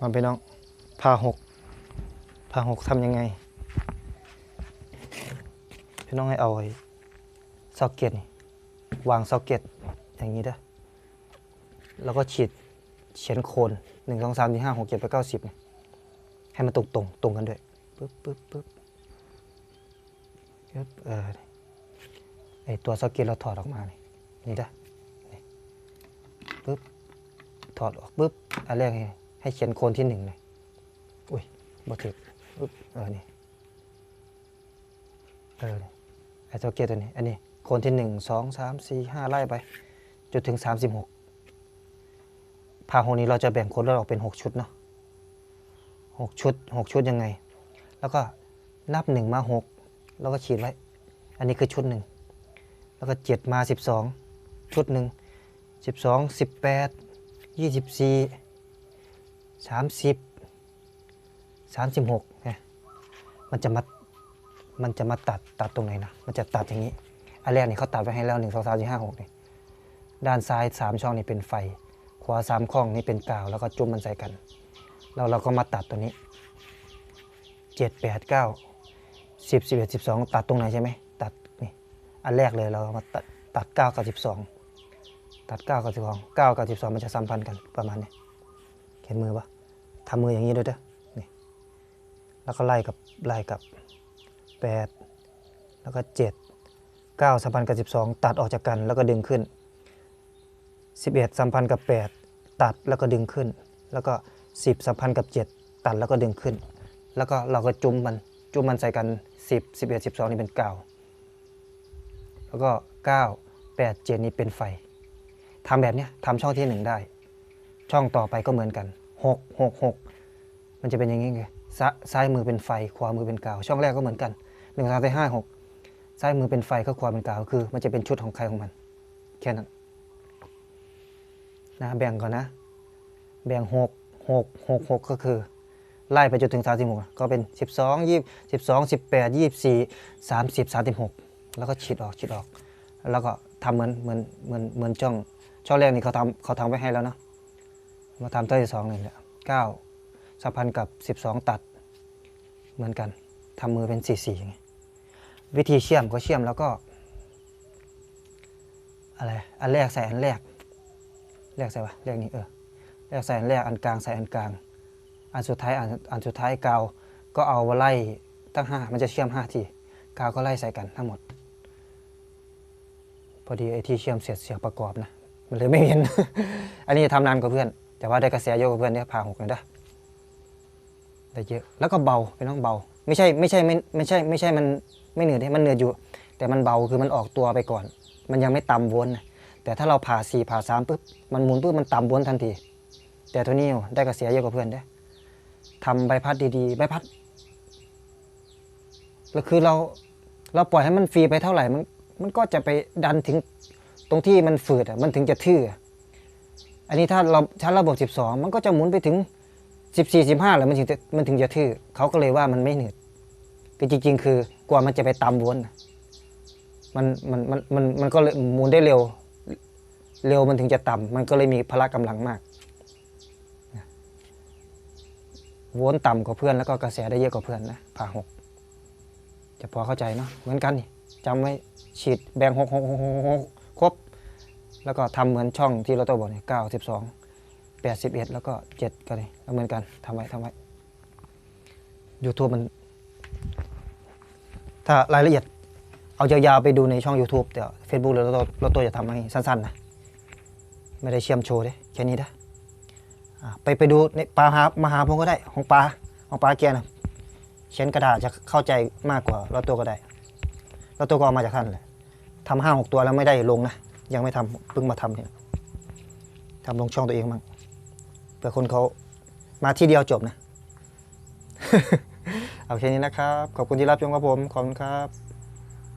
มาไปน้องพาหกพาหกทำยังไง พี่น้องให้เอาไอ้ซ็อกเก็ตวางซ็อกเก็ตอย่างนี้เด้แล้วก็ฉีดเฉียนโคนหนึ่งสองสามสี่ห้าหกเจ็ดแปดเก้าสิบให้มันตรงตรงตรงกันด้วยปึ๊บปึ๊บปึ๊บปึ๊บเออไอตัวซ็อกเก็ตเราถอดออกมานี่นี่ด้ปึ๊บถอดออกปึ๊บอันแรกให้ ให้เขียนโคนที่หนึ่งเลยอุ้ยบ่ถึกเออนี่เออไอ้ตัวเกียร์ตัวนี้ อันนี้โคนที่หนึ่งสองสามสี่ห้าไล่ไป จนถึงสามสิบหกพาโฮนี้เราจะแบ่งโคนเลือดออกเป็นหกชุดเนาะหกชุดหกชุดยังไง แล้วก็นับหนึ่งมาหกแล้วก็ขีดไว้ อันนี้คือชุดหนึ่งแล้วก็เจ็ดมาสิบสองชุดหนึ่งสิบสองสิบแปดยี่สิบสี่ สามสิบสามสิบหกเนี่ยมันจะมามันจะมาตัดตัดตรงไหนนะ มันจะตัดอย่างนี้ อันแรกนี่เขาตัดไว้ให้แล้วหนึ่งสองสามสี่ห้าหกนี่ด้านซ้ายสามช่องนี่เป็นไฟ ขวาสามข้องนี่เป็นกาว แล้วก็จุ่มมันใส่กัน แล้วเราก็มาตัดตัวนี้เจ็ดแปดเก้าสิบสิบเอ็ดสิบสองตัดตรงไหนใช่ไหมตัดนี่ อันแรกเลยเรามาตัดตัดเก้ากับสิบสองตัดเก้ากับสิบสองเก้ากับสิบสองมันจะสัมพันธ์กันประมาณนี้เห็นมือปะ ทำมืออย่างนี้ด้วยเด้อนี่แล้วก็ไล่กับไล่กับ 8 แล้วก็ 7 9สัมพันธ์กับ 12 ตัดออกจากกันแล้วก็ดึงขึ้น 11 สัมพันธ์กับ 8 ตัดแล้วก็ดึงขึ้น แล้วก็ 10 สัมพันธ์กับ 7 ตัดแล้วก็ดึงขึ้น แล้วก็เราก็จุ่มมันจุ่มมันใส่กัน 10 11 12 นี่เป็นกาแล้วก็ 9 8 7 นี่เป็นไฟทำแบบนี้ทำช่องที่ 1 ได้ ช่องต่อไปก็เหมือนกัน 6 6 6มันจะเป็นอย่างนี้ไงซ้ายมือเป็นไฟ ขวามือเป็นกาว ช่องแรกก็เหมือนกันหนึ่งสามสี่ห้าหกซ้ายมือเป็นไฟข้าขวาเป็นกาว คือ มันจะเป็นชุดของใครของมัน แค่นั้นนะแบ่งก่อนนะ แบ่งหกหกหกหกก็คือ ไล่ไปจนถึงสามสิบหกก็เป็นสิบสองยี่สิบสองสิบแปดยี่สี่สามสิบสามสิบหกแล้วก็ฉีดออกฉีดออก แล้วก็ทำเหมือนเหมือนเหมือนเหมือนช่องช่องแรกนี่เขาทำเขาทำไว้ให้แล้วเนาะ มาทำตัวที่สองเลยเนี่ยเก้าสัมพันธ์กับ12ตัด เหมือนกันทำมือเป็น4 4ไงวิธีเชื่อมก็เชื่อมแล้วก็อะไรอันแรกใส่อันแรกแรกใส่ปะแรกนี้เออแรกใส่อันแรกอันกลางใส่อันกลาง อันสุดท้ายอันอันสุดท้ายกาวก็เอาไล่ตั้งห้ามันจะเชื่อมห้าทีกาวก็ไล่ใส่กันทั้งหมด พอดีไอ้ที่เชื่อมเสร็จเสียประกอบนะมันเลยไม่เห็น อันนี้ทำนานกว่าเพื่อน แต่ว่าได้กระแสเยอะกว่าเพื่อนเนี่ยพาหกเลยนะได้เยอะแล้วก็เบาเป็นน้องเบา ไม่ใช่ไม่ใช่ไม่ไม่ใช่ไม่ใช่มันไม่เหนื่อยมันเหนื่อยอยู่ แต่มันเบาคือมันออกตัวไปก่อน มันยังไม่ต่ำวนนะแต่ถ้าเราผ่าสี่ผ่าสามปุ๊บมันหมุนปุ๊บมันต่ำวนทันที แต่ตัวนี้ได้กระเสียเยอะกว่าเพื่อนได้ทำใบพัดดีๆใบพัดแล้วคือเราเราปล่อยให้มันฟรีไปเท่าไหร่มันมันก็จะไปดันถึงตรงที่มันฝืดอะมันถึงจะทื่อ อันนี้ถ้าเราใช้นระบบ 12 มันก็จะหมุนไปถึงสิบสี่สิบห้าแล้วมันถึงจะมันถึงจะทื่อเขาก็เลยว่ามันไม่หนืดแต่จริง ๆ คือกว่ามันจะไปตามวนมันมันมันมันมันก็หมุนได้เร็ว เร็วมันถึงจะต่ำมันก็เลยมีพละกำลังมากวนต่ำกว่าเพื่อนแล้วก็กระแสได้เยอะกว่าเพื่อนนะผ่าหกจะพอเข้าใจเนาะเหมือนกันนี่จำไว้ฉีดแบ่งหกหกหกหกครบ แล้วก็ทำเหมือนช่องที่เราตัวบอกเนี่ยเก้าสิบสองแปดสิบเอ็ดแล้วก็เจ็ดก็เลยแล้วเหมือนกันทำไว้ทำไว้ YouTube มัน ถ้ารายละเอียดเอายาวๆไปดูในช่อง YouTube แต่ Facebook เราตัวเราตัวจะทำให้สั้น ๆ นะ ไม่ได้เชื่อมโชว์เลยแค่นี้นะอะไปไปดูในปลาหามาหาผมก็ได้ของปลาของปลาแกนะเขียนกระดาษจะเข้าใจมากกว่าเราตัวก็ได้เราตัวก็เอามาจากท่านเลยทำห้าหกตัวแล้วไม่ได้ลงนะ ยังไม่ทำเพิ่งมาทำเนี่ยทำลงช่องตัวเองมั่งเผื่อคนเขามาที่เดียวจบนะ เอาแค่นี้นะครับ ขอบคุณที่รับชมครับผม ขอบคุณครับ